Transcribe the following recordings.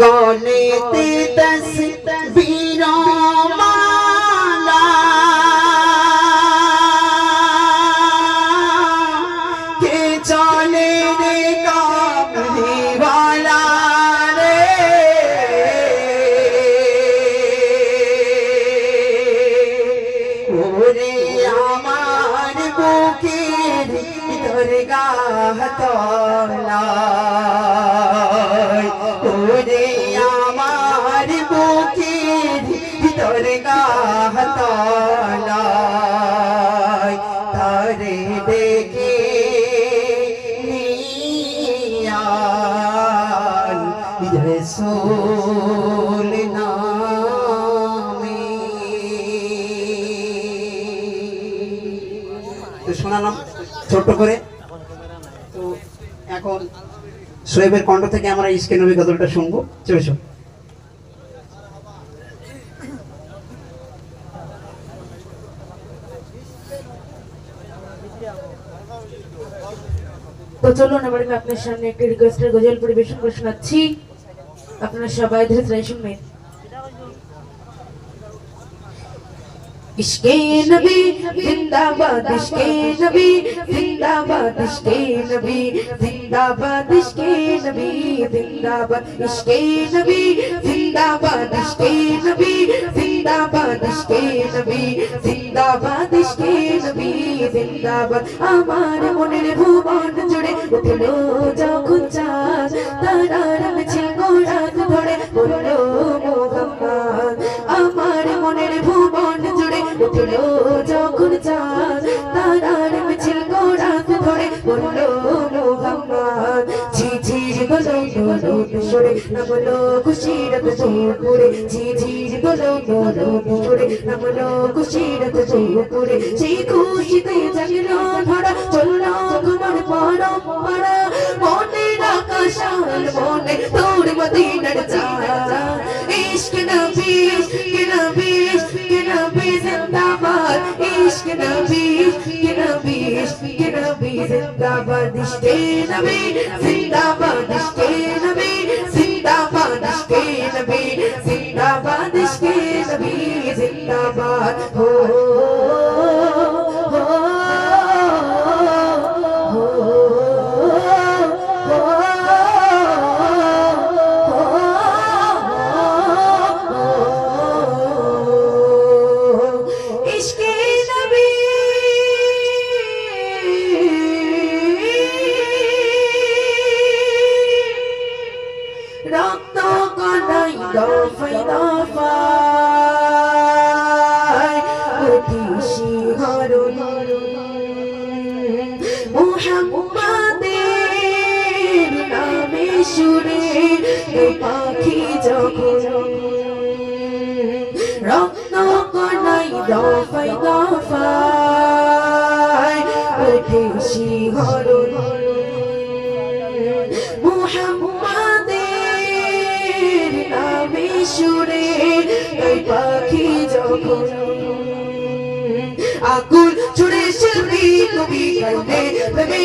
গলেতে দস মালা কে চলে রে দুর্গাহ ওরে আমার বুকের দুর্গাহ তারে দেখে রসুল নামে। তো শোনালাম ছোট্ট করে। তো এখন শোয়েবের কণ্ঠ থেকে আমরা ইস্কে নবী গজলটা শুনব। চলে তো চলুন, এবার আমি আপনার সামনে একটি রিকোয়েস্টের গজল পরিবেশন করে শোনাচ্ছি। আপনারা সবাই ধীরে শুনবেন। ইশকে নবী জিন্দাবাদ ইশকে নবী জিন্দাবাদ ইশকে নবী জিন্দাবাদ ইশকে নবী জিন্দাবাদ ইশকে নবী জিন্দাবাদ ইশকে নবী জিন্দাবাদ ইশকে নবী জিন্দাবাদ ইশকে নবী জিন্দাবাদ আমার মনের ভুবন জুড়ে উঠল যখন সরে নামলো খুশির পুরে ঝিঝির গলো গলো সরে নামলো খুশির পুরে সেই খুশিতে জাগলো ধরা, চলল তোমার পড়ো পড়া মনের আকাশাল মনে তোর মদিনার চারা ইশক নবী ইশক নবী ইশক নবী, জিন্দাবাদ। ইশক নবী ইশক নবী ইশক নবী, জিন্দাবাদ। ইশক নবী, জিন্দাবাদ। Ishq Don't know, God, I don't find out. পাখি যখন রক্ত কনাই দফাই দফায় উঠে শিহরণ। মুহাম্মাদের নামে সুরে এই পাখি যখন আকুল ছুড়ে শিল্পী কবি করবে রবি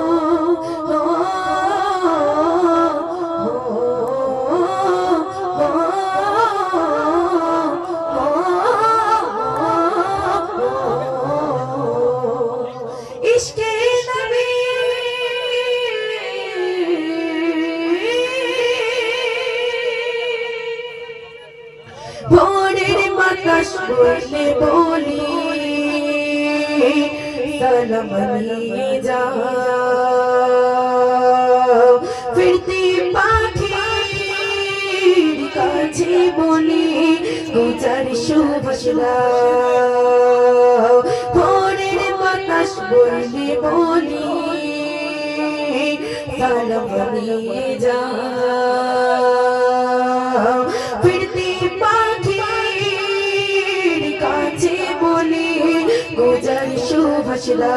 ভোরের বাতাস বলে বলি, সালাম নিয়ে যা ফিরতি পাখির কাছে বলি গুজার শুভ ভোরের বাতাস বলে বলি, সালাম নিয়ে যা শুভসলা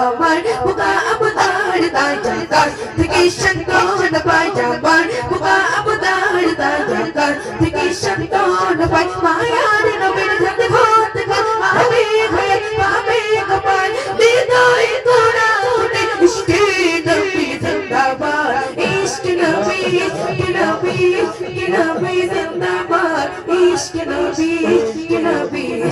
আমার বুকা আবদার তাজা কার থেকে সন্তোন পাই যাবার। বুকা আবদার তাজা কার থেকে সন্তোন পাই মায়ার নবীর ঘাত ঘাত